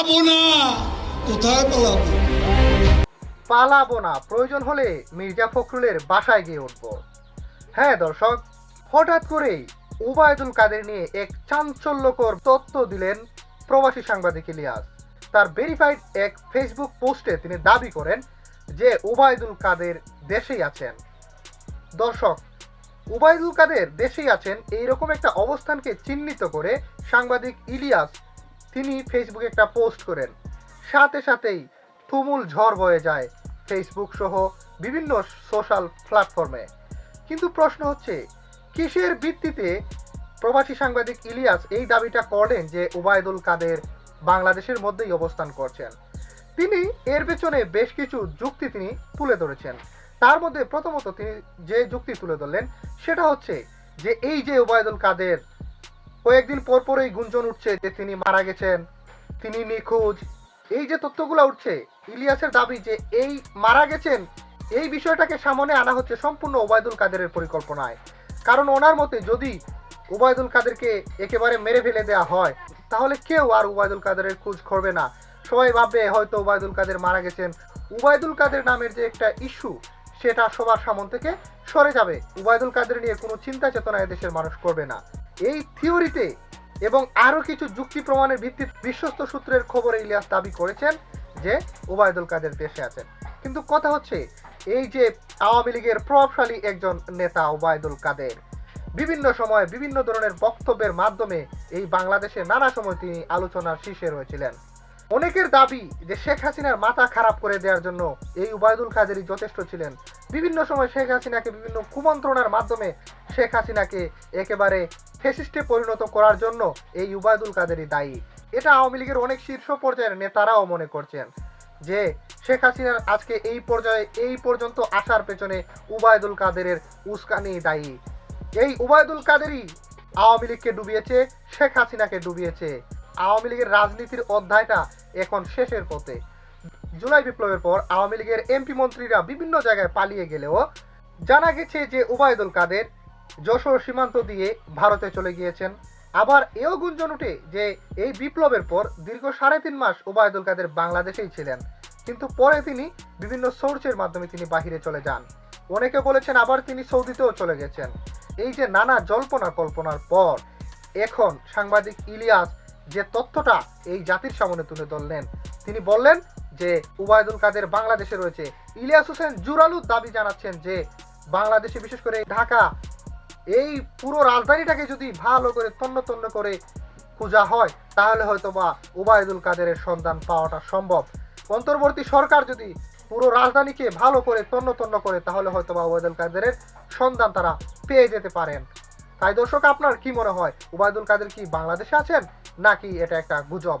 পালাবো না। কোথায় পালাবো? পালাবো না। প্রয়োজন হলে মির্জা ফখরুলের বাসায় গিয়ে উঠব। হ্যাঁ দর্শক, হঠাৎ করেই উবায়দুল কাদের নিয়ে এক চাঞ্চল্যকর তথ্য দিলেন প্রবাসী সাংবাদিক ইলিয়াস। তার ভেরিফাইড এক ফেসবুক পোস্টে তিনি দাবি করেন যে উবায়দুল কাদের দেশেই আছেন। দর্শক, উবায়দুল কাদের দেশেই আছেন এইরকম একটা অবস্থানকে চিহ্নিত করে সাংবাদিক ইলিয়াস তিনি ফেসবুকে একটা পোস্ট করেন। সাথে সাথেই তুমুল ঝড় বয়ে যায় ফেসবুক সহ বিভিন্ন সোশ্যাল প্ল্যাটফর্মে কিন্তু প্রশ্ন হচ্ছে, কিসের ভিত্তিতে প্রবাসী সাংবাদিক ইলিয়াস এই দাবিটা করলেন যে উবায়দুল কাদের বাংলাদেশের মধ্যেই অবস্থান করছেন? তিনি এর পেছনে বেশ কিছু যুক্তি তিনি তুলে ধরেছেন। তার মধ্যে প্রথমত তিনি যে যুক্তি তুলে ধরলেন, সেটা হচ্ছে যে এই যে উবায়দুল কাদের কয়েকদিন পর পরই গুঞ্জন উঠছে যে তিনি মারা গেছেন। তিনি নিখোঁজ। এই যে তথ্যগুলো উঠছে, ইলিয়াসের দাবি যে এই মারা গেছেন, এই বিষয়টাকে সামনে আনা হচ্ছে সম্পূর্ণ ওবায়দুল কাদেরের পরিকল্পনায়। কারণ ওনার মতে যদি ওবায়দুল কাদেরকে একেবারে মেরে ফেলে দেওয়া হয়, তাহলে কেউ আর ওবায়দুল কাদেরের খোঁজ করবে না। সবাই ভাববে হয়তো ওবায়দুল কাদের মারা গেছেন। উবায়দুল কাদের নামের যে একটা ইস্যু, সেটা সবার সামন থেকে সরে যাবে। উবায়দুল কাদের নিয়ে কোনো চিন্তা চেতনা এদেশের মানুষ করবে না। এই থিওরিতে এবং আরও কিছু যুক্তি প্রমাণের ভিত্তিতে বিশ্বস্ত সূত্রের খবরে ইলিয়াস দাবি করেছেন যে ওবায়দুল কাদের দেশে আছেন। কিন্তু কথা হচ্ছে, এই যে আওয়ামী লীগের প্রভাবশালী একজন নেতা ওবায়দুল কাদের, বিভিন্ন সময় বিভিন্ন ধরনের বক্তব্যের মাধ্যমে এই বাংলাদেশে নানা সময় তিনি আলোচনার শীর্ষে রয়েছিলেন। অনেকের দাবি যে শেখ হাসিনার মাথা খারাপ করে দেওয়ার জন্য এই উবায়দুল কাদেরই যথেষ্ট ছিলেন। বিভিন্ন সময় শেখ হাসিনাকে বিভিন্ন কুমন্ত্রণার মাধ্যমে শেখ হাসিনাকে একেবারে ফেসিস্টে পরিণত করার জন্য এই উবায়দুল কাদেরই দায়ী। এটা আওয়ামী লীগের অনেক শীর্ষ পর্যায়ের নেতারাও মনে করছেন যে শেখ হাসিনার আজকে এই পর্যায়ে এই পর্যন্ত আসার পেছনে উবায়দুল কাদেরের উস্কানি দায়ী। এই উবায়দুল কাদেরই আওয়ামী লীগকে ডুবিয়েছে, শেখ হাসিনাকে ডুবিয়েছে। আওয়ামী লীগের রাজনীতির অধ্যায়টা এখন শেষের পথে। জুলাই বিপ্লবের পর আওয়ামী লীগের এমপি মন্ত্রীরা বিভিন্ন জায়গায় পালিয়ে গেলেও জানা গেছে যে উবায়দুল কাদের যশোর সীমান্ত দিয়ে ভারতে চলে গিয়েছেন। আবার এও গুঞ্জন উঠে যে এই বিপ্লবের পর দীর্ঘ সাড়ে তিন মাস ওবায়দুল কাদের বাংলাদেশেই ছিলেন। কিন্তু পরে তিনি বিভিন্ন সোর্সের মাধ্যমে তিনি বাহিরে চলে যান। অনেকে বলেছেন আবার তিনি সৌদিতেও চলে গেছেন। এই যে নানা জল্পনা কল্পনার পর এখন সাংবাদিক ইলিয়াস যে তথ্যটা এই জাতির সামনে তুলে ধরলেন, তিনি বললেন যে উবায়দুল কাদের বাংলাদেশে রয়েছে। ইলিয়াস হোসেন জুরালুর দাবি জানাচ্ছেন যে বাংলাদেশে বিশেষ করে ঢাকা এই পুরো রাজধানীটাকে যদি ভালো করে তন্ন তন্ন করে খোঁজা হয়, তাহলে হয়তো বা উবায়দুল কাদেরের সন্ধান পাওয়াটা সম্ভব। অন্তর্বর্তী সরকার যদি পুরো রাজধানীকে ভালো করে তন্ন তন্ন করে, তাহলে হয়তো বা উবায়দুল কাদেরের সন্ধান তারা পেয়ে যেতে পারেন। তাই দর্শক, আপনার কি মনে হয়? উবায়দুল কাদের কি বাংলাদেশে আছেন, নাকি এটা একটা গুজব?